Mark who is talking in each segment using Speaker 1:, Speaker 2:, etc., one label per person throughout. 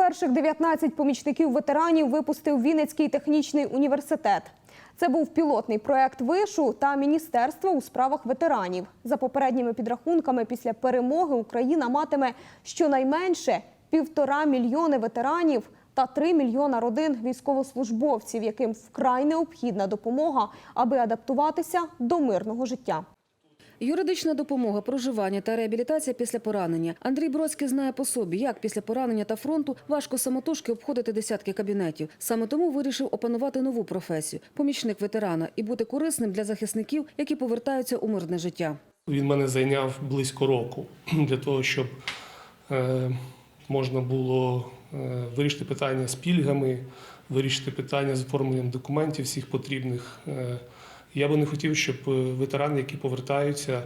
Speaker 1: Перших 19 помічників ветеранів випустив Вінницький технічний університет. Це був пілотний проект вишу та міністерства у справах ветеранів. За попередніми підрахунками, після перемоги Україна матиме щонайменше півтора мільйони ветеранів та три мільйона родин військовослужбовців, яким вкрай необхідна допомога, аби адаптуватися до мирного життя.
Speaker 2: Юридична допомога, проживання та реабілітація після поранення. Андрій Бродський знає по собі, як після поранення та фронту важко самотужки обходити десятки кабінетів. Саме тому вирішив опанувати нову професію помічник ветерана і бути корисним для захисників, які повертаються у мирне життя.
Speaker 3: Він мене зайняв близько року для того, щоб е, можна було е, вирішити питання з пільгами, вирішити питання з оформленням документів всіх потрібних. Я би не хотів, щоб е, ветерани, які повертаються,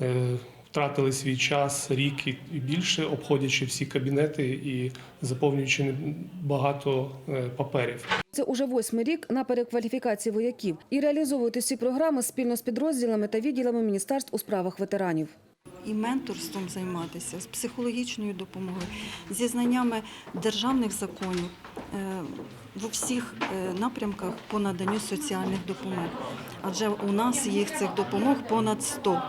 Speaker 3: е, втратили свій час, рік і більше, обходячи всі кабінети і заповнюючи багато е, паперів.
Speaker 2: Це уже восьмий рік на перекваліфікації вояків і реалізовують усі програми спільно з підрозділами та відділами міністерств у справах ветеранів.
Speaker 4: і менторством займатися, з психологічною допомогою, зі знаннями державних законів в усіх е, напрямках по наданню соціальних допомог. Адже у нас їх цих допомог понад 100.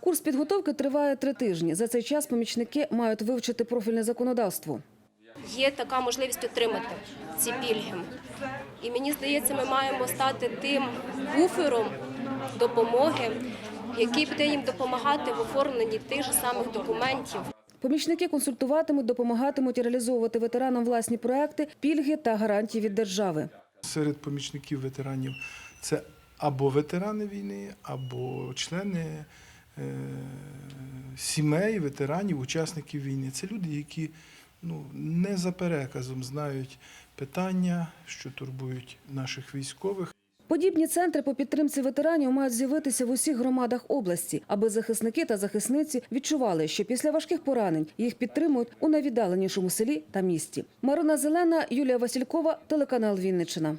Speaker 2: Курс підготовки триває три тижні. За цей час помічники мають вивчити профільне законодавство.
Speaker 5: є така можливість отримати ці пільги. І мені здається, ми маємо стати тим буфером допомоги, який буде їм допомагати в оформленні тих же самих документів.
Speaker 2: Помічники консультуватимуть, допомагатимуть реалізовувати ветеранам власні проекти, пільги та гарантії від держави.
Speaker 6: Серед помічників ветеранів це або ветерани війни, або члени е, сімей ветеранів, учасників війни. Це люди, які ну, не за переказом знають питання, що турбують наших військових.
Speaker 2: Подібні центри по підтримці ветеранів мають з'явитися в усіх громадах області, аби захисники та захисниці відчували, що після важких поранень їх підтримують у найвіддаленішому селі та місті. Марина Зелена, Юлія Василькова, телеканал Вінниччина.